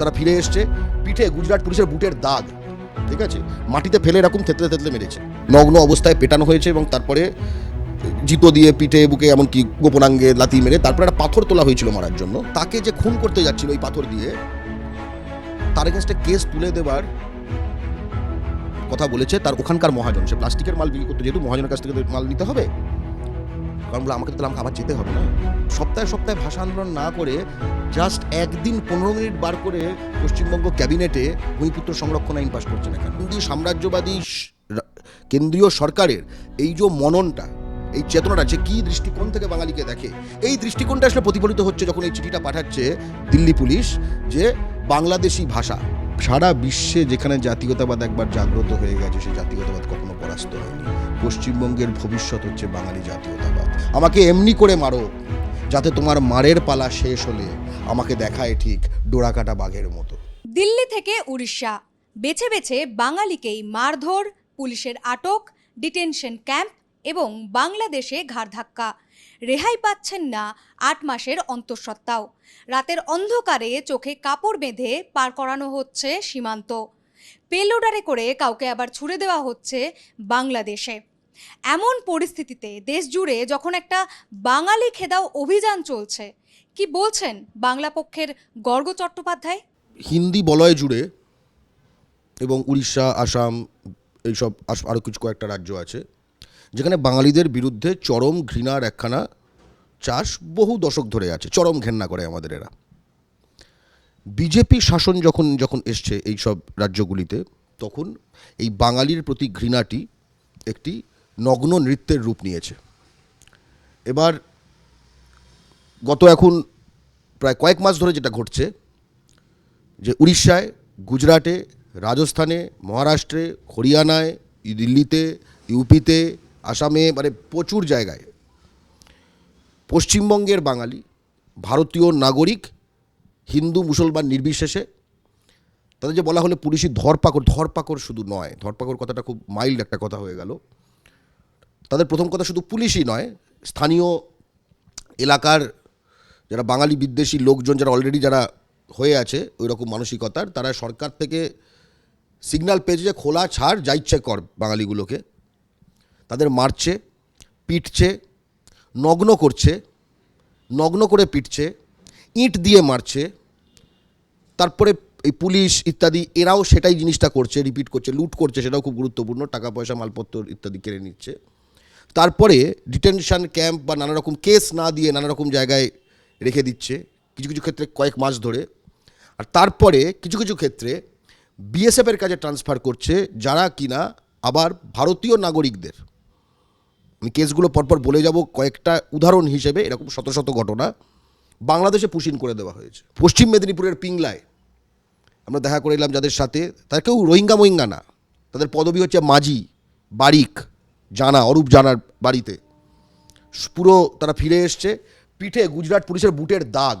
তারা ফিরে এসছে, পিঠে গুজরাট পুলিশের বুটের দাগ, ঠিক আছে? মাটিতে ফেলে এরকম থেতলে থেতলে মেরেছে। নগ্ন অবস্থায় পেটানো হয়েছে এবং তারপরে জিতো দিয়ে পিঠে, বুকে এমনকি গোপনাঙ্গে লাতি মেরে তারপরে একটা পাথর তোলা হয়েছিল মারার জন্য। তাকে যে খুন করতে যাচ্ছিল ওই পাথর দিয়ে, তার এগেনস্টে কেস তুলে দেবার কথা বলেছে তার ওখানকার মহাজন। সে প্লাস্টিকের মাল বিক্রি করতে যেহেতু মহাজনের কাছ থেকে মাল নিতে হবে কারণ বলে আমাকে তো তাহলে আমাকে আবার যেতে হবে না। সপ্তাহে সপ্তাহে ভাষা আন্দোলন না করে জাস্ট একদিন পনেরো মিনিট বার করে পশ্চিমবঙ্গ ক্যাবিনেটে ভূমিপুত্র সংরক্ষণ আইন পাশ করছে না কেন? কেন্দ্রীয় সাম্রাজ্যবাদী কেন্দ্রীয় সরকারের এই যে মননটা, এই চেতনাটা যে কী দৃষ্টিকোণ থেকে বাঙালিকে দেখে, এই দৃষ্টিকোণটা আসলে প্রতিফলিত হচ্ছে যখন এই চিঠিটা পাঠাচ্ছে দিল্লি পুলিশ যে বাংলাদেশি ভাষা, সারা বিশ্বে যেখানে জাতীয়তাবাদ একবার জাগ্রত হয়ে গেছে, সেই জাতীয়তাবাদ কখনো পরাস্ত হয়নি। পশ্চিমবঙ্গের ভবিষ্যৎ হচ্ছে বাঙালি জাতীয়তাবাদ। আমাকে এমনি করে মারো, যাতে তোমার মারের পালা শেষ হলে আমাকে দেখায় ঠিক ডোরাকাটা বাঘের মতো। দিল্লি থেকে উড়িষ্যা। বেছে বেছে বাঙালিকেই মারধর, পুলিশের আটক, ডিটেনশন ক্যাম্প এবং বাংলাদেশে ঘাড় ধাক্কা। রেহাই পাচ্ছেন না আট মাসের অন্তঃসত্ত্বাও। রাতের অন্ধকারে চোখে কাপড় বেঁধে পার করানো হচ্ছে সীমান্ত। পেলোডারে করে কাউকে আবার ছুড়ে দেওয়া হচ্ছে বাংলাদেশে। এমন পরিস্থিতিতে দেশ জুড়ে যখন একটা বাঙালি খেদাও অভিযান চলছে, কি বলছেন বাংলা পক্ষের গর্গ চট্টোপাধ্যায়? হিন্দি বলয় জুড়ে এবং উড়িষ্যা, আসাম, এইসব আরও কিছু কয়েকটা রাজ্য আছে, যেখানে বাঙালিদের বিরুদ্ধে চরম ঘৃণার একখানা চাষ বহু দশক ধরে আছে, চরম ঘেন্না করে আমাদের এরা। বিজেপি শাসন যখন যখন এসছে এই সব রাজ্যগুলিতে, তখন এই বাঙালির প্রতি ঘৃণাটি একটি নগ্ন নৃত্যের রূপ নিয়েছে। এবার গত এখন প্রায় কয়েক মাস ধরে যেটা ঘটছে, যে উড়িষ্যায়, গুজরাটে, রাজস্থানে, মহারাষ্ট্রে, হরিয়ানায় দিল্লিতে, ইউপিতে, আসামে মানে প্রচুর জায়গায় পশ্চিমবঙ্গের বাঙালি, ভারতীয় নাগরিক হিন্দু, মুসলমান নির্বিশেষে, তাদের যে বলা হলে পুলিশি ধরপাকড় ধরপাকড় শুধু নয়, ধরপাকড় কথাটা খুব মাইল্ড একটা কথা হয়ে গেল। তাদের প্রথম কথা শুধু পুলিশই নয়, স্থানীয় এলাকার যারা বাঙালি বিদ্বেষী লোকজন যারা অলরেডি যারা হয়ে আছে ওই রকম মানসিকতার, তারা সরকার থেকে সিগন্যাল পেয়েছে যে খোলা ছাড়, যা ইচ্ছে কর বাঙালিগুলোকে। তাদের মারছে, পিটছে, নগ্ন করছে, নগ্ন করে পিটছে, ইঁট দিয়ে মারছে তারপরে এই পুলিশ ইত্যাদি, এরাও সেটাই জিনিসটা করছে রিপিট করছে লুট করছে, সেটাও খুব গুরুত্বপূর্ণ, টাকা পয়সা, মালপত্র ইত্যাদি কেড়ে নিচ্ছে। তারপরে ডিটেনশন ক্যাম্প বা নানা রকম কেস না দিয়ে নানা রকম জায়গায় রেখে দিচ্ছে, কিছু কিছু ক্ষেত্রে কয়েক মাস ধরে। আর তারপরে কিছু কিছু ক্ষেত্রে বিএসএফের কাছে ট্রান্সফার করছে, যারা কিনা আবার ভারতীয় নাগরিকদের। আমি কেসগুলো পরপর বলে যাব, কয়েকটা উদাহরণ হিসেবে, এরকম শত শত ঘটনা বাংলাদেশে পুশিন করে দেওয়া হয়েছে। পশ্চিম মেদিনীপুরের পিংলায় আমরা দেখা করে এলাম যাদের সাথে, তারা কেউ রোহিঙ্গা মোহিঙ্গা না। তাদের পদবি হচ্ছে মাঝি, বারিক, জানা, অরূপ জানার বাড়িতে। পুরো তারা ফিরে এসছে, পিঠে গুজরাট পুলিশের বুটের দাগ,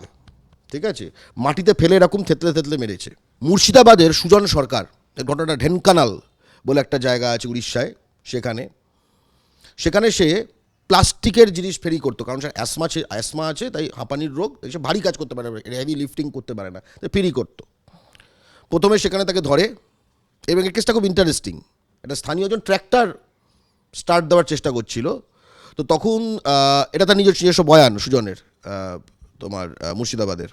ঠিক আছে? মাটিতে ফেলে এরকম থেতলে থেতলে মেরেছে। মুর্শিদাবাদের সুজন সরকার ঘটনাটা ঢেনকানাল বলে একটা জায়গা আছে উড়িষ্যায়, সেখানে। সেখানে সে প্লাস্টিকের জিনিস ফেরি করতো, কারণ সে অ্যাসমা আছে অ্যাসমা আছে, তাই হাঁপানির রোগ, সে ভারী কাজ করতে পারে না হেভি লিফটিং করতে পারে না, তাই ফেরি করতো। প্রথমে সেখানে তাকে ধরে এবং এই কেসটা খুব ইন্টারেস্টিং একটা স্থানীয় স্থানীয়জন ট্র্যাক্টর স্টার্ট দেওয়ার চেষ্টা করছিল। তো তখন এটা তার নিজস্ব নিজস্ব বয়ান সুজনের তোমার মুর্শিদাবাদের।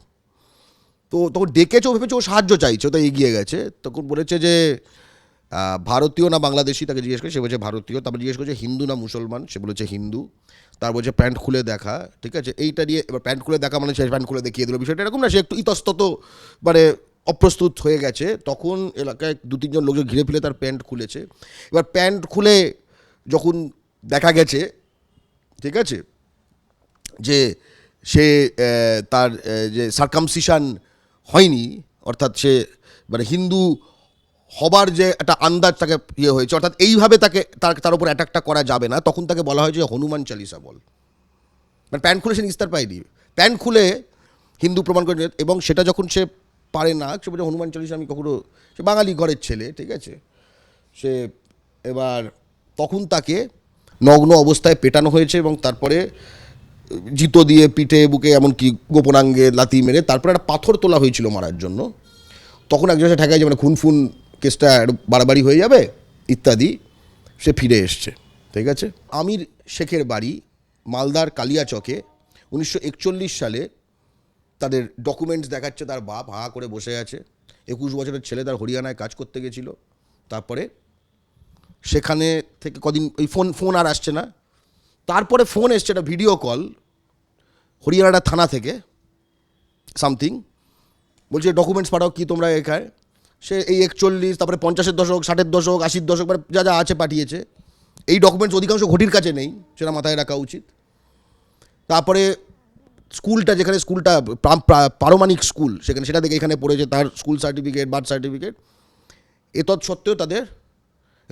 তো তখন ডেকেছে, ও ভেবেছে ও সাহায্য চাইছে তো এগিয়ে গেছে। তখন বলেছে যে ভারতীয় না বাংলাদেশি? তাকে জিজ্ঞেস করে, সে বলছে ভারতীয়। তারপর জিজ্ঞেস করছে হিন্দু না মুসলমান? সে বলেছে হিন্দু। তার বলছে, প্যান্ট খুলে দেখা। ঠিক আছে? এইটা নিয়ে এবার প্যান্ট খুলে দেখা মানে সে প্যান্ট খুলে দেখিয়ে দিল বিষয়টা। এরকম না, সে একটু ইতস্তত মানে অপ্রস্তুত হয়ে গেছে, তখন এলাকায় দু তিনজন লোকজন ঘিরে ফেলে তার প্যান্ট খুলেছে। এবার প্যান্ট খুলে যখন দেখা গেছে, ঠিক আছে, যে সে তার যে সার্কামসিশন হয়নি, অর্থাৎ সে মানে হিন্দু হবার যে একটা আন্দাজ তাকে ইয়ে হয়েছে, অর্থাৎ এইভাবে তাকে, তার তার উপর অ্যাটাকটা করা যাবে না, তখন তাকে বলা হয় যে হনুমান চালিসা বল। মানে প্যান্ট খুলে সে নিস্তার পায়নি। প্যান্ট খুলে হিন্দু প্রমাণ করে এবং সেটা যখন সে পারে না। সে বলছে, হনুমান চালিসা আমি কখনো সে বাঙালি ঘরের ছেলে, ঠিক আছে? সে এবার তখন তাকে নগ্ন অবস্থায় পেটানো হয়েছে এবং তারপরে জিতো দিয়ে পিঠে, বুকে এমনকি গোপনাঙ্গে লাতি মেরে তারপরে একটা পাথর তোলা হয়েছিল মারার জন্য। তখন একজন এসে ঠেকায় যে মানে খুন ফুন কেসটা বাড়াবাড়ি হয়ে যাবে? ইত্যাদি। সে ফিরে এসছে, ঠিক আছে? আমির শেখের বাড়ি মালদার কালিয়াচকে উনিশশো একচল্লিশ সালে তাদের ডকুমেন্টস দেখাচ্ছে, তার বাপ হা করে বসে আছে। একুশ বছরের ছেলে তার হরিয়ানায় কাজ করতে গেছিল। তারপরে সেখানে থেকে কদিন, ওই ফোন ফোন আর আসছে না। তারপরে ফোন এসছে একটা ভিডিও কল হরিয়ানাটা থানা থেকে সামথিং বলছে ডকুমেন্টস পাঠাও কি তোমরা এখানে? সে এই একচল্লিশ, তারপরে পঞ্চাশের দশক, ষাটের দশক, আশির দশক মানে যা যা আছে পাঠিয়েছে। এই ডকুমেন্টস অধিকাংশ ঘটির কাছে নেই, সেটা মাথায় রাখা উচিত। তারপরে স্কুলটা যেখানে স্কুলটা প্রা- প্রা- পারমাণিক স্কুল, সেখানে সেটা থেকে এখানে পড়েছে তার স্কুল সার্টিফিকেট, বার্থ সার্টিফিকেট। এতৎ সত্ত্বেও তাদের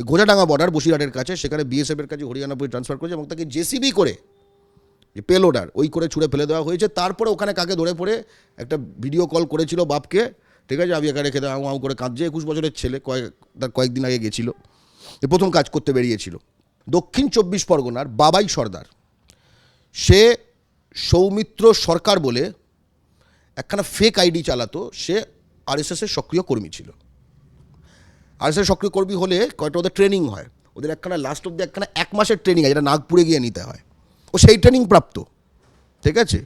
গোজাডাঙ্গা বর্ডার বসিরহাটের কাছে, সেখানে বিএসএফের কাছে হরিয়ানা পুলিশ ট্রান্সফার করেছে এবং তাকে জেসিবি করে, যে পেলোডার ওই করে ছুঁড়ে ফেলে দেওয়া হয়েছে। তারপরে ওখানে কাকে ধরে পড়ে একটা ভিডিও কল করেছিল বাপকে, ঠিক আছে, আমি এখানে খেতে আউ আউ করে কাঁদছে। একুশ বছরের ছেলে, কয়েক, তার কয়েকদিন আগে গেছিল, এ প্রথম কাজ করতে বেরিয়েছিল। দক্ষিণ চব্বিশ পরগনার বাবাই সর্দার, সে সৌমিত্র সরকার বলে একখানা ফেক আইডি চালাতো, সে আরএসএসের সক্রিয় কর্মী ছিল। আরএসএস সক্রিয় কর্মী হলে কয়টা ওদের ট্রেনিং হয়। ওদের একখানা লাস্ট অব্দি একখানা এক মাসের ট্রেনিং হয়, যেটা নাগপুরে গিয়ে নিতে হয়। ও সেই ট্রেনিং প্রাপ্ত। ঠিক আছে?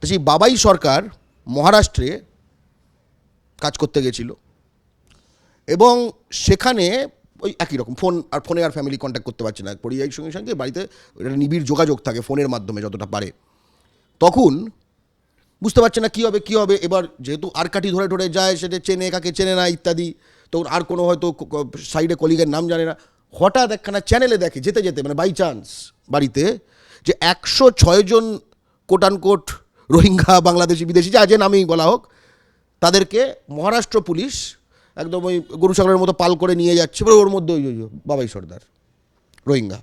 তো সেই বাবাই সরকার মহারাষ্ট্রে কাজ করতে গেছিল। এবং সেখানে ওই একই রকম ফোন আর ফোনে আর ফ্যামিলি কন্ট্যাক্ট করতে পারছে না। পরিযায়ীর সঙ্গে সঙ্গে বাড়িতে নিবিড় যোগাযোগ থাকে ফোনের মাধ্যমে, যতটা পারে। তখন বুঝতে পারছে না কী হবে কী হবে। এবার যেহেতু আর কাঠি ধরে ধরে যায় সেটা চেনে, কাকে চেনে না, ইত্যাদি, তখন আর কোনো হয়তো সাইডে কলিগের নাম জানে না। হঠাৎ একখানা চ্যানেলে দেখে, যেতে যেতে মানে বাই চান্স বাড়িতে, যে একশো ছয়জন কোটানকোট রোহিঙ্গা, বাংলাদেশি, বিদেশি, যা যে নামেই বলা হোক, তাদেরকে মহারাষ্ট্র পুলিশ একদম ওই গরু ছাগলের মতো পাল করে নিয়ে যাচ্ছে। এবার ওর মধ্যে ওই ওই বাবাই সর্দার, রোহিঙ্গা,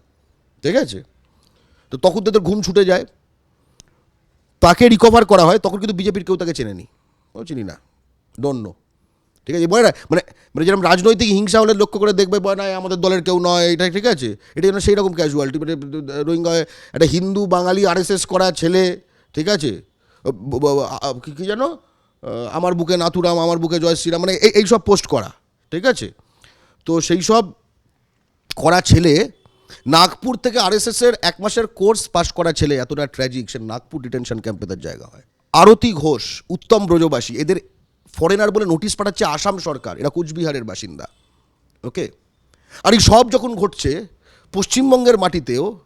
ঠিক আছে? তো তখন তাদের ঘুম ছুটে যায়। তাকে রিকভার করা হয়, তখন কিন্তু বিজেপির কেউ তাকে চেনেনি। ও চিনি না। ডোন্ট নো ঠিক আছে? বলে না মানে মানে যেরকম রাজনৈতিক হিংসা হলে লক্ষ্য করে দেখবে বয় না আমাদের দলের কেউ নয়, এটা ঠিক আছে? এটা যেন সেই রকম ক্যাজুয়ালিটি মানে রোহিঙ্গা, একটা হিন্দু, বাঙালি আরএসএস করা ছেলে, ঠিক আছে? কী যেন? আমার বুকে নাথুরাম, আমার বুকে জয় শ্রীরাম মানে এই সব পোস্ট করা, ঠিক আছে? তো সেই সব করা ছেলে নাগপুর থেকে আর এস আরএসএসের এক মাসের কোর্স পাশ করা ছেলে, এতটা ট্র্যাজিক সে নাগপুর ডিটেনশন ক্যাম্পে তার জায়গা হয়। আরতি ঘোষ, উত্তম ব্রজবাসী, এদের ফরেনার বলে নোটিশ পাঠাচ্ছে আসাম সরকার, এরা কুচবিহারের বাসিন্দা। ওকে আর এই সব যখন ঘটছে, পশ্চিমবঙ্গের মাটিতেও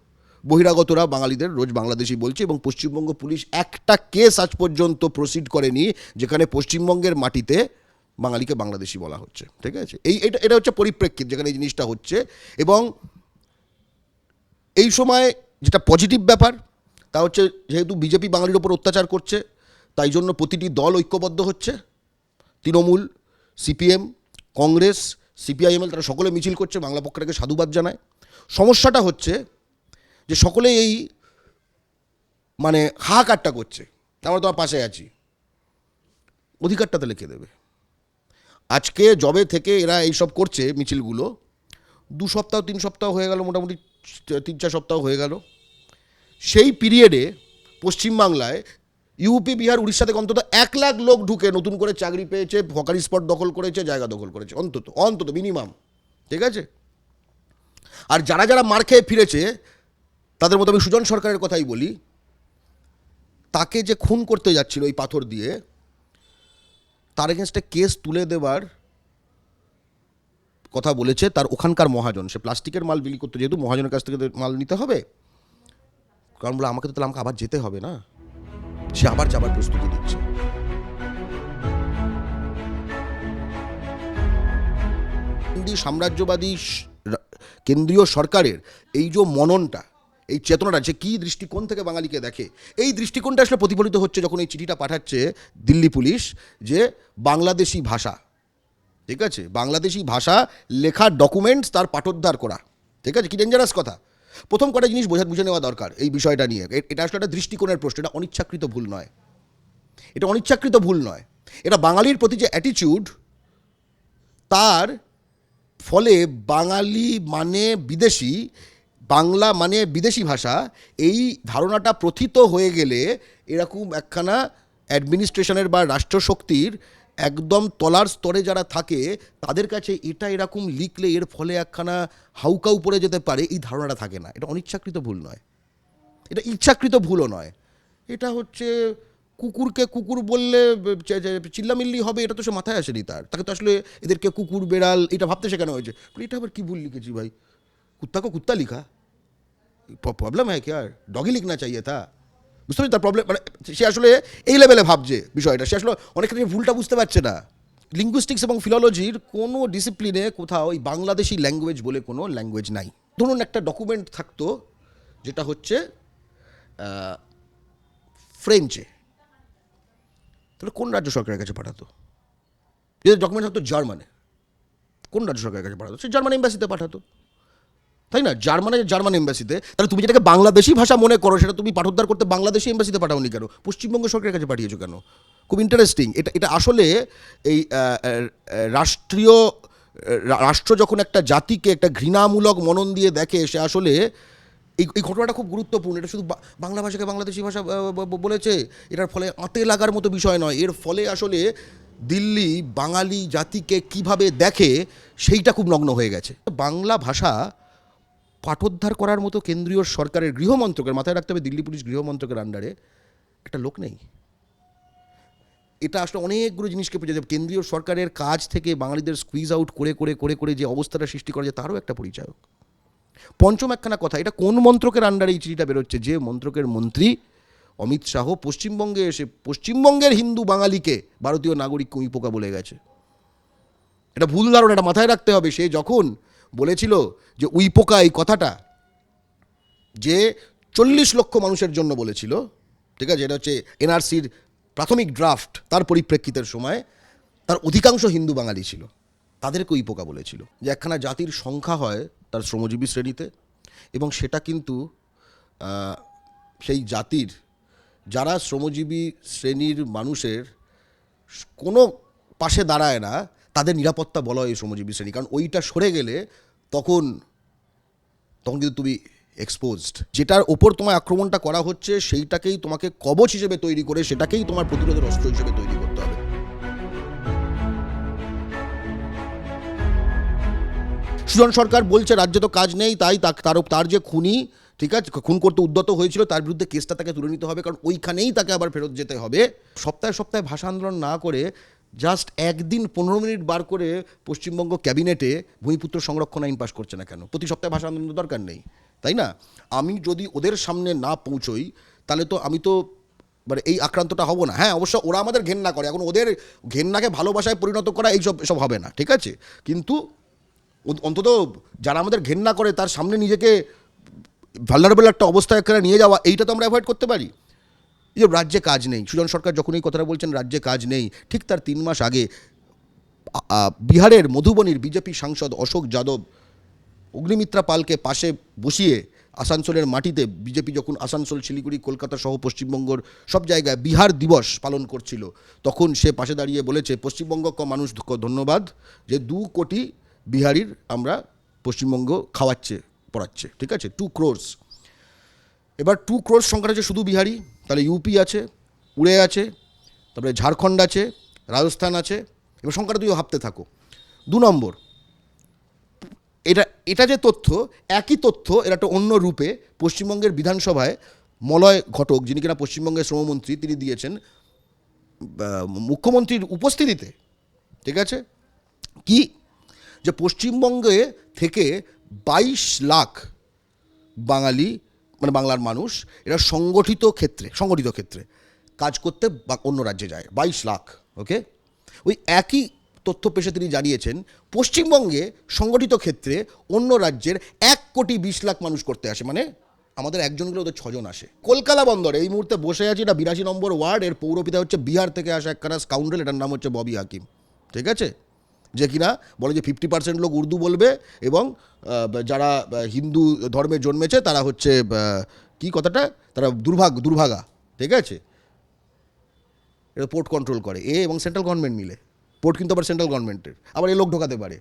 বহিরাগতরা, বাঙালিদের, রোজ বাংলাদেশি বলছে এবং পশ্চিমবঙ্গ পুলিশ একটা কেস আজ পর্যন্ত প্রসিড করেনি, যেখানে পশ্চিমবঙ্গের মাটিতে বাঙালিকে বাংলাদেশি বলা হচ্ছে। ঠিক আছে? এই, এটা এটা হচ্ছে পরিপ্রেক্ষিত, যেখানে এই জিনিসটা হচ্ছে এবং এই সময় যেটা পজিটিভ ব্যাপার, তা হচ্ছে যেহেতু বিজেপি বাঙালির ওপর অত্যাচার করছে, তাই জন্য প্রতিটি দল ঐক্যবদ্ধ হচ্ছে। তৃণমূল, সিপিএম, কংগ্রেস, সিপিআইএমএল তারা সকলে মিছিল করছে, বাংলা পক্ষটাকে সাধুবাদ জানায়। সমস্যাটা হচ্ছে যে সকলে এই মানে হাহাকারটা করছে। আমরা তোমার পাশে আছি। অধিকারটা তাহলে কে দেবে? আজকে জবে থেকে এরা এইসব করছে মিছিলগুলো, দু সপ্তাহ, তিন সপ্তাহ হয়ে গেল মোটামুটি তিন চার সপ্তাহ হয়ে গেল। সেই পিরিয়ডে পশ্চিমবাংলায় ইউপি বিহার উড়িষ্যা থেকে অন্তত এক লাখ লোক ঢুকে নতুন করে চাকরি পেয়েছে হকারি স্পট দখল করেছে, জায়গা দখল করেছে, অন্তত অন্তত মিনিমাম ঠিক আছে? আর যারা যারা মার খেয়ে ফিরেছে, তাদের মতো আমি সুজন সরকারের কথাই বলি, তাকে যে খুন করতে যাচ্ছিল ওই পাথর দিয়ে, তার এগেনস্টে কেস তুলে দেবার কথা বলেছে, তার ওখানকার মহাজন। সে প্লাস্টিকের মাল বিলি করতে, যেহেতু মহাজনের কাছ থেকে মাল নিতে হবে, কারণ বলে, আমাকে তো তাহলে আমাকে আবার যেতে হবে না? সে আবার যাবার প্রস্তুতি দিচ্ছে সাম্রাজ্যবাদী কেন্দ্রীয় সরকারের এই যে মননটা, এই চেতনাটা, যে কী দৃষ্টিকোণ থেকে বাঙালিকে দেখে, এই দৃষ্টিকোণটা আসলে প্রতিফলিত হচ্ছে যখন এই চিঠিটা পাঠাচ্ছে দিল্লি পুলিশ, যে বাংলাদেশি ভাষা ঠিক আছে? বাংলাদেশি ভাষা লেখা ডকুমেন্টস তার পাঠোদ্ধার করা। ঠিক আছে? কি ডেঞ্জারাস কথা। প্রথম কটা জিনিস বোঝা বুঝে নেওয়া দরকার এই বিষয়টা নিয়ে। এটা আসলে একটা দৃষ্টিকোণের প্রশ্ন, এটা অনিচ্ছাকৃত ভুল নয়। এটা অনিচ্ছাকৃত ভুল নয়। এটা বাঙালির প্রতি যে অ্যাটিচিউড তার ফলে বাঙালি মানে বিদেশি, বাংলা মানে বিদেশি ভাষা, এই ধারণাটা প্রথিত হয়ে গেলে এরকম একখানা অ্যাডমিনিস্ট্রেশনের বা রাষ্ট্রশক্তির একদম তলার স্তরে যারা থাকে, তাদের কাছে এটা এরকম লিখলে এর ফলে একখানা হাউকাউ পড়ে যেতে পারে, এই ধারণাটা থাকে না। এটা অনিচ্ছাকৃত ভুল নয়। এটা ইচ্ছাকৃত ভুলও নয়। এটা হচ্ছে কুকুরকে কুকুর বললে চিল্লামিল্লি হবে, এটা তো সে মাথায় আসেনি তার। তাকে তো আসলে এদেরকে কুকুর, বেড়াল, এটা ভাবতে শেখানো হয়েছে। এটা আবার কি ভুল লিখেছি ভাই? কুত্তা কো কুত্তা লিখা? প্রবলেম হ্যাঁ কি আর? ডগি লিখনা চাইয়ে তা বুঝতে পারছি তার প্রবলেম মানে সে আসলে এই লেভেলে ভাবছে বিষয়টা। সে আসলে অনেক ক্ষেত্রে ভুলটা বুঝতে পারছে না। লিঙ্গুইস্টিক্স এবং ফিলোলজির কোনো ডিসিপ্লিনে কোথাও ওই বাংলাদেশি ল্যাঙ্গুয়েজ বলে কোনো ল্যাঙ্গুয়েজ নাই। ধরুন একটা ডকুমেন্ট থাকতো, যেটা হচ্ছে ফ্রেঞ্চে তাহলে কোন রাজ্য সরকারের কাছে পাঠাতো? যদি ডকুমেন্ট থাকতো জার্মানে। কোন রাজ্য সরকারের কাছে পাঠাতো? সে জার্মান এম্বাসিতে পাঠাতো। তাই না? জার্মানে জার্মান এম্বাসিতে তাহলে তুমি যেটাকে বাংলাদেশি ভাষা মনে করো, সেটা তুমি পাঠোদ্ধার করতে বাংলাদেশি এম্বাসিতে পাঠাওনি কেন? পশ্চিমবঙ্গ সরকারের কাছে পাঠিয়েছো কেন? খুব ইন্টারেস্টিং এটা এটা আসলে এই রাষ্ট্রীয় রাষ্ট্র যখন একটা জাতিকে একটা ঘৃণামূলক মনন দিয়ে দেখে, সে আসলে এই এই ঘটনাটা খুব গুরুত্বপূর্ণ। এটা শুধু বাংলা ভাষাকে বাংলাদেশি ভাষা বলেছে, এটার ফলে আঁতে লাগার মতো বিষয় নয়। এর ফলে আসলে দিল্লি বাঙালি জাতিকে কীভাবে দেখে, সেইটা খুব নগ্ন হয়ে গেছে। বাংলা ভাষা পাঠোদ্ধার করার মতো কেন্দ্রীয় সরকারের গৃহমন্ত্রকের, মাথায় রাখতে হবে দিল্লি পুলিশ গৃহমন্ত্রকের আন্ডারে একটা লোক নেই। এটা আসলে অনেকগুলো জিনিসকে যাবে কেন্দ্রীয় সরকারের কাজ থেকে বাঙালিদের স্কুইজ আউট করে করে করে করে যে অবস্থাটা সৃষ্টি করা যায় তারও একটা পরিচায়ক। পঞ্চম একখানা কথা, এটা কোন মন্ত্রকের আন্ডারে এই চিঠিটা বেরোচ্ছে? যে মন্ত্রকের মন্ত্রী অমিত শাহ পশ্চিমবঙ্গে এসে, পশ্চিমবঙ্গের হিন্দু বাঙালিকে ভারতীয় নাগরিক কুমিপোকা বলে গেছে। এটা ভুল ধারণা, এটা মাথায় রাখতে হবে। সে যখন বলেছিল যে উইপোকা এই কথাটা। যে চল্লিশ লক্ষ মানুষের জন্য বলেছিল, ঠিক আছে, এটা হচ্ছে এনআরসির প্রাথমিক ড্রাফট, তার পরিপ্রেক্ষিতের সময় তার অধিকাংশ হিন্দু বাঙালি ছিল। তাদেরকে উইপোকা বলেছিল যে একখানা জাতির সংখ্যা হয় তার শ্রমজীবী শ্রেণীতে এবং সেটা কিন্তু সেই জাতির যারা শ্রমজীবী শ্রেণির মানুষের কোনো পাশে দাঁড়ায় না তাদের নিরাপত্তা বলা হয় এই শ্রমজীবী শ্রেণি। কারণ ওইটা সরে গেলে তখন তখন কিন্তু তুমি এক্সপোজড যেটার ওপর তোমার আক্রমণটা করা হচ্ছে, সেইটাকেই তোমাকে কবচ হিসেবে তৈরি করে, সেটাকেই তোমার প্রতিরোধের অস্ত্র হিসেবে তৈরি করতে হবে। সুজন সরকার বলছে, রাজ্যে তো কাজ নেই, তাই তার তার যে খুনি, ঠিক আছে, খুন করতে উদ্যত হয়েছিল, তার বিরুদ্ধে কেসটা তাকে তুলে নিতে হবে, কারণ ওইখানেই তাকে আবার ফেরত যেতে হবে। সপ্তাহে সপ্তাহে ভাষা আন্দোলন না করে জাস্ট একদিন পনেরো মিনিট বার করে পশ্চিমবঙ্গ ক্যাবিনেটে ভূমিপুত্র সংরক্ষণ আইন পাশ করছে না কেন? প্রতি সপ্তাহে ভাষা আন্দোলন দরকার নেই, তাই না? আমি যদি ওদের সামনে না পৌঁছই, তাহলে তো আমি তো মানে এই আক্রান্তটা হব না। হ্যাঁ অবশ্য ওরা আমাদের ঘেন্না করে, এখন ওদের ঘেন্নাকে ভালোবাসায় পরিণত করা এইসব সব হবে না, ঠিক আছে? কিন্তু অন্তত যারা আমাদের ঘেন্না করে, তার সামনে নিজেকে ভালনারেবল একটা অবস্থায় নিয়ে যাওয়া, এইটা তো আমরা অ্যাভয়েড করতে পারি। যে রাজ্যে কাজ নেই। সুজন সরকার যখন এই কথাটা বলছেন, রাজ্যে কাজ নেই। ঠিক তার তিন মাস আগে বিহারের মধুবনীর বিজেপি সাংসদ অশোক যাদব অগ্নিমিত্রা পালকে পাশে বসিয়ে আসানসোলের মাটিতে বিজেপি যখন আসানসোল, শিলিগুড়ি, কলকাতা সহ পশ্চিমবঙ্গর সব জায়গায় বিহার দিবস পালন করছিল, তখন সে পাশে দাঁড়িয়ে বলেছে, পশ্চিমবঙ্গ মানুষ ধন্যবাদ, যে দু কোটি বিহারির আমরা পশ্চিমবঙ্গ খাওয়াচ্ছে, পড়াচ্ছে। ঠিক আছে? টু ক্রোর্স এবার টু ক্রোর্স সংখ্যাটা হচ্ছে শুধু বিহারি, তাহলে ইউপি আছে, উড়ে আছে, তারপরে ঝাড়খণ্ড আছে, রাজস্থান আছে, এবার সংখ্যাটা তুই ভাবতে থাকো। দু নম্বর, এটা এটা যে তথ্য, একই তথ্য, এর একটা অন্য রূপে পশ্চিমবঙ্গের বিধানসভায় মলয় ঘটক, যিনি কিনা পশ্চিমবঙ্গের শ্রমমন্ত্রী, তিনি দিয়েছেন মুখ্যমন্ত্রীর উপস্থিতিতে, ঠিক আছে? কি? যে পশ্চিমবঙ্গে থেকে বাইশ লাখ বাঙালি মানে বাংলার মানুষ, এরা সংগঠিত ক্ষেত্রে সংগঠিত ক্ষেত্রে কাজ করতে বা অন্য রাজ্যে যায়, বাইশ লাখ ওকে ওই একই তথ্য পেশে তিনি জানিয়েছেন, পশ্চিমবঙ্গে সংগঠিত ক্ষেত্রে অন্য রাজ্যের এক কোটি বিশ লাখ মানুষ করতে আসে মানে আমাদের একজন গেলে ওদের ছজন আসে। কলকাতা বন্দরে, এই মুহূর্তে বসে আছি, এটা বিরাশি নম্বর ওয়ার্ড, এর পৌরপিতা হচ্ছে বিহার থেকে আসা একখানা স্কাউন্ডেল এটার নাম হচ্ছে ববি হাকিম, ঠিক আছে? যে কিনা বলে যে ফিফটি পার্সেন্ট লোক উর্দু বলবে এবং যারা হিন্দু ধর্মে জন্মেছে তারা হচ্ছে কি কথাটা? তারা দুর্ভাগ, দুর্ভাগা, ঠিক আছে? এটা পোর্ট কন্ট্রোল করে। এ এবং সেন্ট্রাল গভর্নমেন্ট মিলে। পোর্ট কিন্তু আবার সেন্ট্রাল গভর্নমেন্টের আবার এ লোক ঢোকাতে পারে।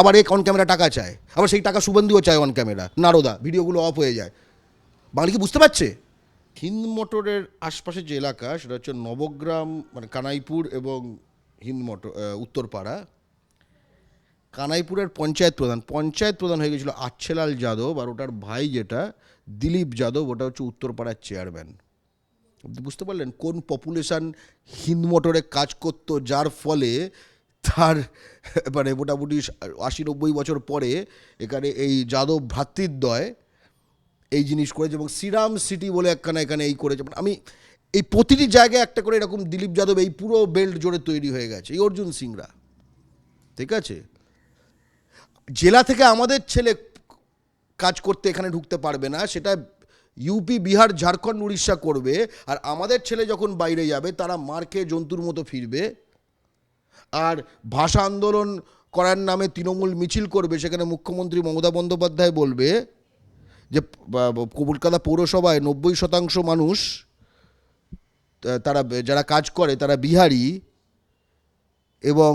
আবার এ অন ক্যামেরা টাকা চায়। আবার সেই টাকা সুবন্ধিও চায় অন ক্যামেরা নারদা, ভিডিওগুলো অফ হয়ে যায়। বাঙালি কি বুঝতে পারছে? হিন্দ মোটরের আশপাশে যে এলাকা, সেটা হচ্ছে নবগ্রাম মানে কানাইপুর এবং হিন্দ মোটর আহ, উত্তরপাড়া। কানাইপুরের পঞ্চায়েত প্রধান। পঞ্চায়েত প্রধান হয়ে গেছিল আচ্ছেলাল যাদব আর ওটার ভাই যেটা দিলীপ যাদব ওটা হচ্ছে উত্তরপাড়ার চেয়ারম্যান। বুঝতে পারলেন কোন পপুলেশান হিন্দমটরে কাজ করতো যার ফলে তার মানে মোটামুটি আশি নব্বই বছর পরে এখানে এই যাদব ভ্রাতৃদ্বয় এই জিনিস করেছে এবং শ্রীরাম সিটি বলে একখানা এখানে এই করেছে। মানে আমি এই প্রতিটি জায়গায় একটা করে এরকম দিলীপ যাদব এই পুরো বেল্ট জোরে তৈরি হয়ে গেছে, এই অর্জুন সিংরা। ঠিক আছে? জেলা থেকে আমাদের ছেলে কাজ করতে এখানে ঢুকতে পারবে না, সেটা ইউপি বিহার, ঝাড়খণ্ড, উড়িষ্যা করবে, আর আমাদের ছেলে যখন বাইরে যাবে, তারা মার্কে জন্তুর মতো ফিরবে, আর ভাষা আন্দোলন করার নামে তৃণমূল মিছিল করবে, সেখানে মুখ্যমন্ত্রী মমতা বন্দ্যোপাধ্যায় বলবে যে কলকাতা পৌরসভায় নব্বই শতাংশ মানুষ তারা, যারা কাজ করে, তারা বিহারি এবং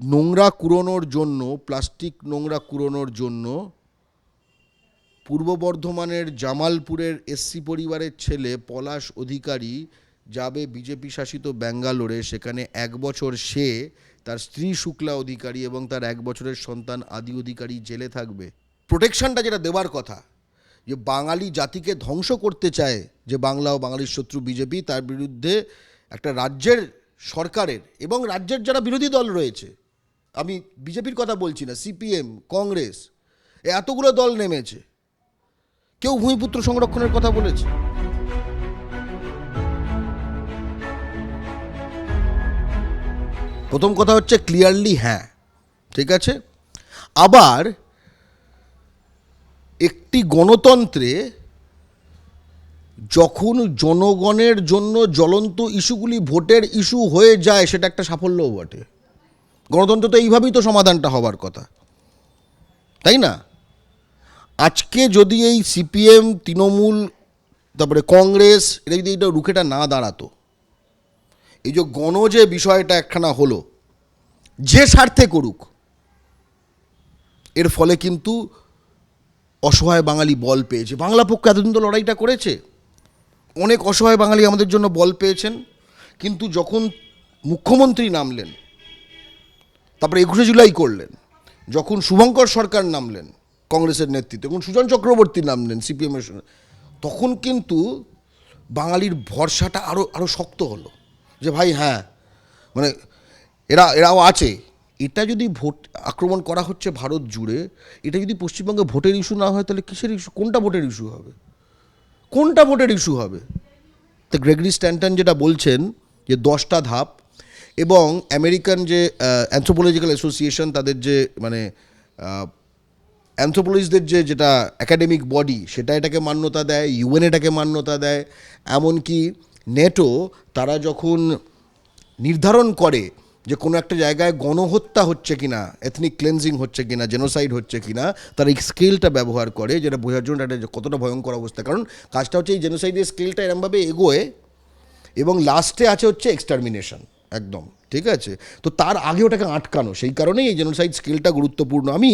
নোংরা কুড়োনোর জন্য, প্লাস্টিক নোংরা কুড়োনোর জন্য পূর্ব বর্ধমানের জামালপুরের এসসি পরিবারের ছেলে পলাশ অধিকারী যাবে বিজেপি শাসিত ব্যাঙ্গালোরে। সেখানে এক বছর সে তার স্ত্রী শুক্লা অধিকারী এবং তার এক বছরের সন্তান আদি অধিকারী জেলে থাকবে। প্রোটেকশনটা যেটা দেওয়ার কথা যে বাঙালি জাতিকে ধ্বংস করতে চায় যে বাংলা ও বাঙালির শত্রু বিজেপি, তার বিরুদ্ধে একটা রাজ্যের সরকারের এবং রাজ্যের যারা বিরোধী দল রয়েছে, আমি বিজেপির কথা বলছি না, সিপিএম, কংগ্রেস এতগুলো দল নেমেছে। কেউ ভূমিপুত্র সংরক্ষণের কথা বলেছে। প্রথম কথা হচ্ছে ক্লিয়ারলি হ্যাঁ ঠিক আছে? আবার একটি গণতন্ত্রে যখন জনগণের জন্য জ্বলন্ত ইস্যুগুলি ভোটের ইস্যু হয়ে যায়, সেটা একটা সাফল্যও বটে। গণতন্ত্র তো এইভাবেই তো সমাধানটা হবার কথা। তাই না? আজকে যদি এই সিপিএম, তৃণমূল, তারপরে কংগ্রেস এটা যদি এটা রুখেটা না দাঁড়াতো, এই যে গণ যে বিষয়টা একখানা হলো, যে স্বার্থে করুক, এর ফলে কিন্তু অসহায় বাঙালি বল পেয়েছে। বাংলা পক্ষ এতদিন তো লড়াইটা করেছে। অনেক অসহায় বাঙালি আমাদের জন্য বল পেয়েছেন। কিন্তু যখন মুখ্যমন্ত্রী নামলেন, তারপরে একুশে জুলাই করলেন, যখন শুভঙ্কর সরকার নামলেন কংগ্রেসের নেতৃত্বে, এবং সুজন চক্রবর্তী নামলেন সিপিএমের তখন কিন্তু বাঙালির ভরসাটা আরও আরও শক্ত হলো। যে ভাই হ্যাঁ মানে এরা, এরাও আছে। এটা যদি ভোট আক্রমণ করা হচ্ছে ভারত জুড়ে, এটা যদি পশ্চিমবঙ্গে ভোটের ইস্যু না হয়, তাহলে কিসের ইস্যু? কোনটা ভোটের ইস্যু হবে? কোনটা ভোটের ইস্যু হবে? তো গ্রেগরি স্ট্যান্টন যেটা বলছেন যে দশটা ধাপ এবং আমেরিকান যে অ্যান্থ্রোপোলজিক্যাল অ্যাসোসিয়েশন তাদের যে মানে অ্যান্থ্রোপোলজিস্টদের যে, যেটা একাডেমিক বডি সেটা এটাকে মান্যতা দেয় ইউএন এটাকে মান্যতা দেয়। এমনকি নেটো তারা যখন নির্ধারণ করে যে কোনো একটা জায়গায় গণহত্যা হচ্ছে কিনা এথনিক ক্লেন্সিং হচ্ছে কি না জেনোসাইড হচ্ছে কি না তার এই স্কেলটা ব্যবহার করে, যেটা বোঝার জন্য একটা কতটা ভয়ঙ্কর অবস্থা। কারণ কাজটা হচ্ছে এই জেনোসাইডের স্কেলটা এরমভাবে এগোয় এবং লাস্টে আছে হচ্ছে এক্সটারমিনেশন একদম, ঠিক আছে? তো তার আগে ওটাকে আটকানো, সেই কারণেই এই জেনোসাইড স্কেলটা গুরুত্বপূর্ণ। আমি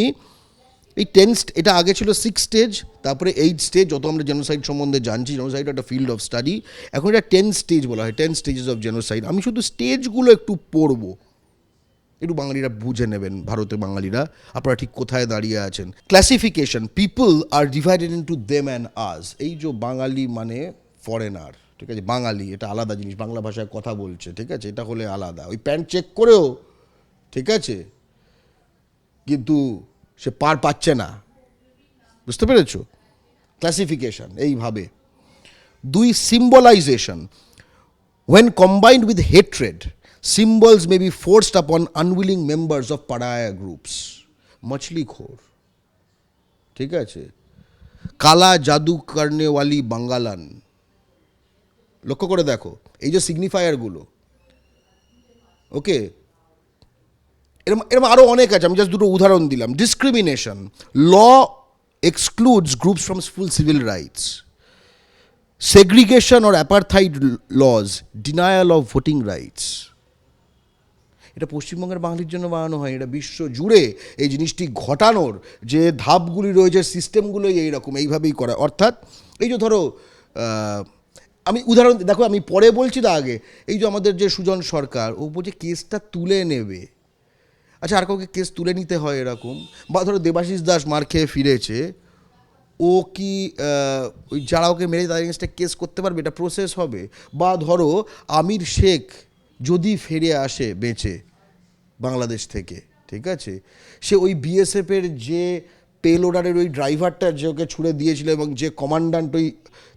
এই টেন এটা আগে ছিল সিক্স স্টেজ তারপরে এইট স্টেজ যত আমরা জেনোসাইড সম্বন্ধে জানছি জেনোসাইড একটা ফিল্ড অফ স্টাডি এখন এটা টেন স্টেজ বলা হয় টেন স্টেজেস অফ জেনোসাইড আমি শুধু স্টেজগুলো একটু পড়ব। একটু বাঙালিরা বুঝে নেবেন, ভারতের বাঙালিরা, আপনারা ঠিক কোথায় দাঁড়িয়ে আছেন। Classification people are divided into them and আজ এই যে বাঙালি মানে ফরেনার ঠিক আছে? বাঙালি, এটা আলাদা জিনিস, বাংলা ভাষায় কথা বলছে, ঠিক আছে? এটা হলে আলাদা। ওই প্যান্ট চেক করেও, ঠিক আছে? কিন্তু সে পার পাচ্ছে না। বুঝতে পেরেছ? ক্লাসিফিকেশন এইভাবে। দুই symbolization When combined with hatred symbols may be forced upon unwilling members of pariah groups. মছলি খোর ঠিক আছে? কালা জাদু কারণেওয়ালি বাঙ্গালান। লক্ষ্য করে দেখো, এই যে সিগনিফায়ারগুলো ওকে এরম এরম আরও অনেক আছে আমি জাস্ট দুটো উদাহরণ দিলাম। Discrimination law excludes groups from full civil rights segregation or apartheid laws, denial of voting rights. এটা পশ্চিমবঙ্গের বাঙালির জন্য বানানো হয় এটা বিশ্ব জুড়ে এই জিনিসটি ঘটানোর যে ধাপগুলি রয়েছে সিস্টেমগুলোই এইরকম এইভাবেই করা। অর্থাৎ এই যে ধরো আমি উদাহরণ দেখো আমি পরে বলছি না আগে এই যে আমাদের যে সুজন সরকার ও বলছে কেসটা তুলে নেবে। আচ্ছা আর কাউকে কেস তুলে নিতে হয় এরকম? বা ধরো দেবাশিস দাস মার খেয়ে ফিরেছে, ও কি ওই যারা ওকে মেরে তাদের এগেনস্টে কেস করতে পারবে? এটা প্রসেস হবে? বা ধরো আমির শেখ যদি ফিরে আসে বেঁচে বাংলাদেশ থেকে, ঠিক আছে? সে ওই বিএসএফের যে পেলোডারের ওই ড্রাইভারটা যে ওকে ছুড়ে দিয়েছিল এবং যে কমান্ডান্ট ওই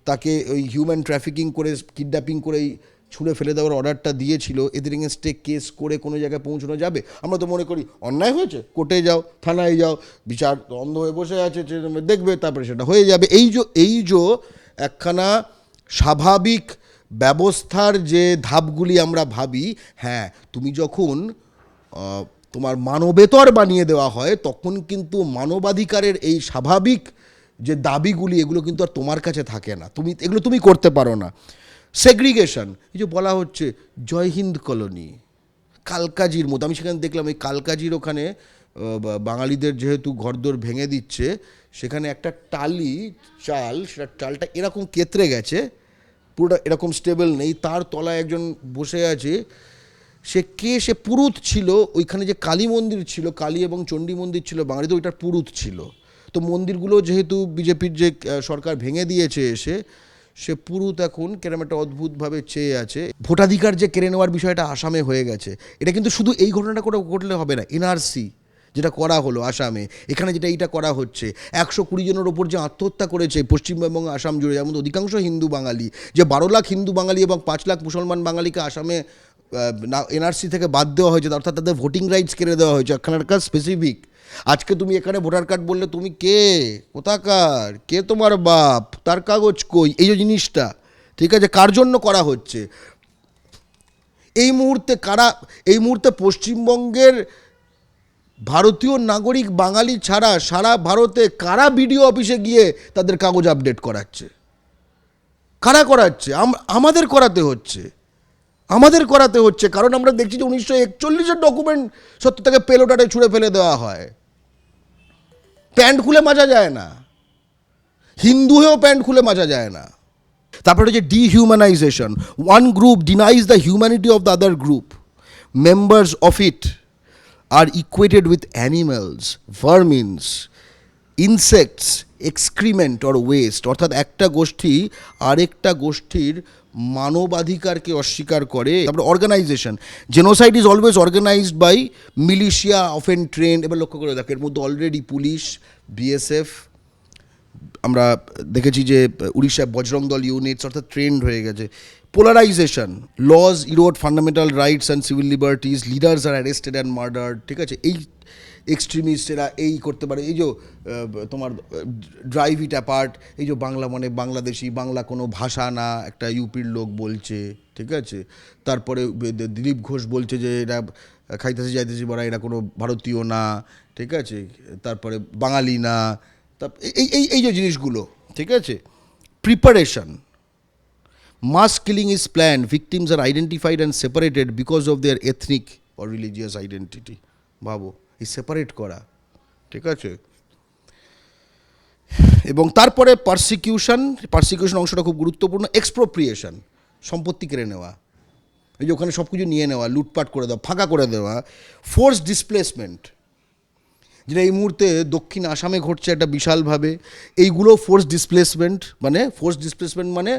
তাকে ওই হিউম্যান ট্রাফিকিং করে কিডন্যাপিং করেই ছুঁড়ে ফেলে দেওয়ার অর্ডারটা দিয়েছিল, এদের এগেনস্টে কেস করে কোনো জায়গায় পৌঁছানো যাবে? আমরা তো মনে করি, অন্যায় হয়েছে, কোর্টে যাও, থানায় যাও, বিচার অন্ধ হয়ে বসে আছে দেখবে, তারপরে সেটা হয়ে যাবে। এই যে এই যে একখানা স্বাভাবিক ব্যবস্থার যে ধাপগুলি আমরা ভাবি হ্যাঁ তুমি যখন তোমার মানবেতর বানিয়ে দেওয়া হয়, তখন কিন্তু মানবাধিকারের এই স্বাভাবিক যে দাবিগুলি, এগুলো কিন্তু আর তোমার কাছে থাকে না। তুমি, এগুলো তুমি করতে পারো না। সেগ্রিগেশন এই যে বলা হচ্ছে জয় হিন্দ কলোনি, কালকাজির মতো আমি সেখানে দেখলাম, এই কালকাজির ওখানে বাঙালিদের যেহেতু ঘরদোর ভেঙে দিচ্ছে, সেখানে একটা টালি, চাল, সেটা চালটা এরকম কেতরে গেছে, পুরোটা এরকম স্টেবল নেই, তার তলায় একজন বসে আছে। সে কে? সে পুরুত ছিল, ওইখানে যে কালী মন্দির ছিল, কালী এবং চণ্ডী মন্দির ছিল বাঙালিতে ওইটার পুরুত ছিল। তো মন্দিরগুলো যেহেতু বিজেপির যে সরকার ভেঙে দিয়েছে এসে সে পুরুত এখন কেরম একটা অদ্ভুতভাবে চেয়ে আছে। ভোটাধিকার যে কেড়ে নেওয়ার বিষয়টা আসামে হয়ে গেছে। এটা কিন্তু শুধু এই ঘটনাটা করে ঘটলে হবে না, এনআরসি যেটা করা হলো আসামে, এখানে যেটা এইটা করা হচ্ছে, একশো কুড়ি জনের ওপর যে আত্মহত্যা করেছে পশ্চিমবঙ্গ, আসাম জুড়ে যেমন অধিকাংশ হিন্দু বাঙালি, যে বারো লাখ হিন্দু বাঙালি এবং পাঁচ লাখ মুসলমান বাঙালিকে আসামে এনআরসি থেকে বাদ দেওয়া হয়েছে, অর্থাৎ তাদের ভোটিং রাইটস কেড়ে দেওয়া হয়েছে, এখানকার স্পেসিফিক আজকে তুমি এখানে ভোটার কার্ড বললে তুমি কে? কোথাকার? কে তোমার বাপ? তার কাগজ কই? এই যে জিনিসটা, ঠিক আছে? কার জন্য করা হচ্ছে? এই মুহূর্তে কারা, এই মুহূর্তে পশ্চিমবঙ্গের ভারতীয় নাগরিক বাঙালি ছাড়া সারা ভারতে কারা বিডিও অফিসে গিয়ে তাদের কাগজ আপডেট করাচ্ছে? কারা করাচ্ছে? আম- আমাদের করাতে হচ্ছে। আমাদের করাতে হচ্ছে, কারণ আমরা দেখছি যে উনিশশো একচল্লিশের ডকুমেন্ট সত্য থেকে পেলোটারে ছুঁড়ে ফেলে দেওয়া হয়। প্যান্ট খুলে মাজা যায় না। হিন্দু হয়েও প্যান্ট খুলে মাজা যায় না। তারপরে হচ্ছে dehumanization one group denies the humanity of the other group members of it are equated with animals vermins insects excrement or waste অর্থাৎ একটা গোষ্ঠী আরেকটা গোষ্ঠীর মানবাধিকারকে অস্বীকার করে। তারপরে organization genocide is always organized by militia often trained এবার লক্ষ্য করে দেখো, এর মধ্যে অলরেডি পুলিশ বিএসএফ আমরা দেখেছি যে উড়িষ্যায় বজরং দল ইউনিটস অর্থাৎ ট্রেন্ড হয়ে গেছে। Polarization laws erode fundamental rights and civil liberties leaders are arrested and murder ঠিক আছে? এই এক্সট্রিমিস্টেরা এই করতে পারে। এই যে তোমার ড্রাইভ ইট অ্যাপার্ট এই যে বাংলা মানে বাংলাদেশি, বাংলা কোনো ভাষা না, একটা ইউপির লোক বলছে, ঠিক আছে? তারপরে দিলীপ ঘোষ বলছে যে এরা খাইতেছি যাইতেছি বড়া, এরা কোনো ভারতীয় না, ঠিক আছে? তারপরে বাঙালি না তা এই এই এই যে জিনিসগুলো, ঠিক আছে? Preparation mass killing is plan victims are identified and separated because of their ethnic or religious identity ভাবো। এই সেপারেট করা, ঠিক আছে? এবং তারপরে পারসিকিউশন পারসিকিউশন অংশটা খুব গুরুত্বপূর্ণ এক্সপ্রোপ্রিয়েশন সম্পত্তি কেড়ে নেওয়া। এই যে ওখানে সব কিছু নিয়ে নেওয়া, লুটপাট করে দেওয়া, ফাঁকা করে দেওয়া ফোর্স ডিসপ্লেসমেন্ট যেটা এই মুহূর্তে দক্ষিণ আসামে ঘটছে একটা বিশালভাবে, এইগুলো ফোর্স ডিসপ্লেসমেন্ট মানে ফোর্স ডিসপ্লেসমেন্ট মানে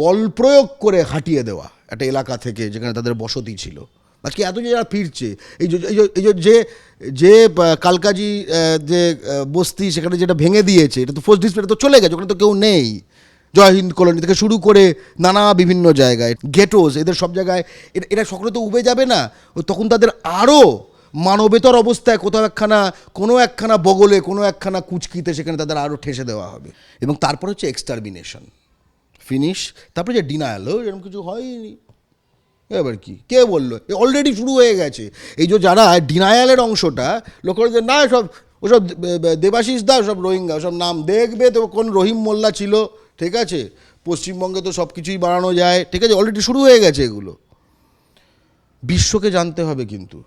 বল প্রয়োগ করে হাঁটিয়ে দেওয়া একটা এলাকা থেকে যেখানে তাদের বসতি ছিল। আজকে এত যে যারা ফিরছে, এই যে, এই যে- যে কালকাজি যে বস্তি সেখানে যেটা ভেঙে দিয়েছে, এটা তো ফোর্স ডিসপ্লে তো চলে গেছে, ওখানে তো কেউ নেই। জয় হিন্দ কলোনি থেকে শুরু করে নানা বিভিন্ন জায়গায় গেটোস এদের সব জায়গায়, এরা- সকলে তো উবে যাবে না। তখন তাদের আরও মানবেতর অবস্থায় কোথাও একখানা, কোনো একখানা বগলে, কোনো একখানা কুচকিতে সেখানে তাদের আরও ঠেসে দেওয়া হবে। এবং তারপর হচ্ছে এক্সটারমিনেশন ফিনিশ তারপরে যে ডিনায়াল এরকম কিছু হয়নি। এবার কি? কে বলল? অলরেডি শুরু হয়ে গেছে। এই যে যারা ডিনায়ালের অংশটা যে, না সব ওসব দেবাশিস দা সব রোহিঙ্গা সব নাম দেখবে তো কোন রহিম মোল্লা ছিল? ঠিক আছে? পশ্চিমবঙ্গে তো সব কিছুই বানানো যায়। ঠিক আছে? অলরেডি শুরু হয়ে গেছে এগুলো। বিশ্বকে জানতে হবে কিন্তু।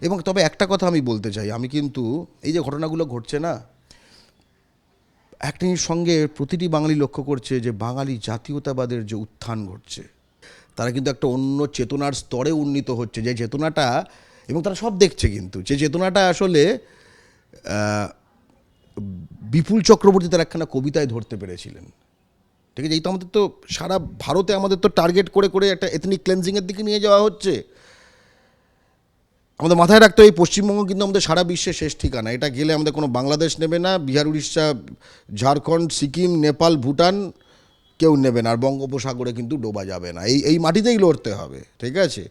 এবং তবে একটা কথা আমি বলতে চাই। আমি কিন্তু, এই যে ঘটনাগুলো ঘটছে না একটির সঙ্গে প্রতিটি বাঙালি লক্ষ্য করছে যে বাঙালি জাতীয়তাবাদের যে উত্থান ঘটছে তারা কিন্তু একটা অন্য চেতনার স্তরে উন্নীত হচ্ছে। যে চেতনাটা, এবং তারা সব দেখছে কিন্তু, যে চেতনাটা আসলে বিপুল চক্রবর্তী তার একখানা কবিতায় ধরতে পেরেছিলেন। ঠিক আছে? এই তো আমাদের তো সারা ভারতে আমাদের তো টার্গেট করে করে একটা এথনিক ক্লেন্সিংয়ের দিকে নিয়ে যাওয়া হচ্ছে। আমাদের মাথায় রাখতে এই পশ্চিমবঙ্গ কিন্তু আমাদের সারা বিশ্বে শেষ ঠিকানা। এটা গেলে আমাদের কোনো বাংলাদেশ নেবে না, বিহার, উড়িষ্যা, ঝাড়খণ্ড, সিকিম, নেপাল, ভুটান কেউ নেবে না, আর বঙ্গোপসাগরে কিন্তু ডোবা যাবে না। এই এই মাটিতেই লড়তে হবে, ঠিক আছে?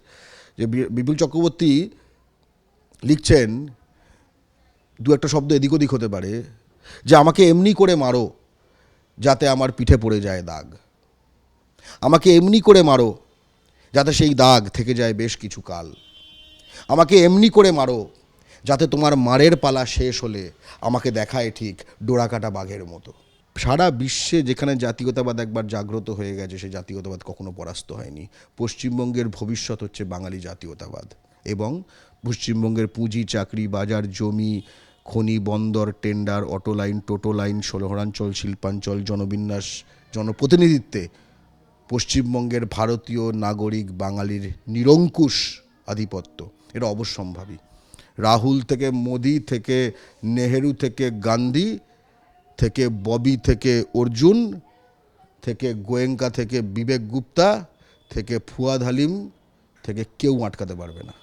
যে বিপুল চক্রবর্তী লিখছেন, দু একটা শব্দ এদিক ওদিক হতে পারে, যে আমাকে এমনি করে মারো, যাতে আমার পিঠে পড়ে যায় দাগ। আমাকে এমনি করে মারো, যাতে সেই দাগ থেকে যায় বেশ কিছু কাল। আমাকে এমনি করে মারো, যাতে তোমার মারের পালা শেষ হলে আমাকে দেখায় ঠিক ডোরাকাটা বাঘের মতো। সারা বিশ্বে যেখানে জাতীয়তাবাদ একবার জাগ্রত হয়ে গেছে, সেই জাতীয়তাবাদ কখনো পরাস্ত হয়নি। পশ্চিমবঙ্গের ভবিষ্যৎ হচ্ছে বাঙালি জাতীয়তাবাদ এবং পশ্চিমবঙ্গের পুঁজি, চাকরি, বাজার, জমি, খনি, বন্দর, টেন্ডার, অটো লাইন, টোটো লাইন শহরাঞ্চল শিল্পাঞ্চল, জনবিন্যাস, জনপ্রতিনিধিত্বে পশ্চিমবঙ্গের ভারতীয় নাগরিক বাঙালির নিরঙ্কুশ আধিপত্য। এটা অবশ্যম্ভাবী। রাহুল থেকে মোদি থেকে, নেহেরু থেকে গান্ধী থেকে ববি থেকে অর্জুন, থেকে গোয়েঙ্কা থেকে বিবেক গুপ্তা, থেকে ফুয়াদ হালিম, থেকে কেউ আটকাতে পারবে না।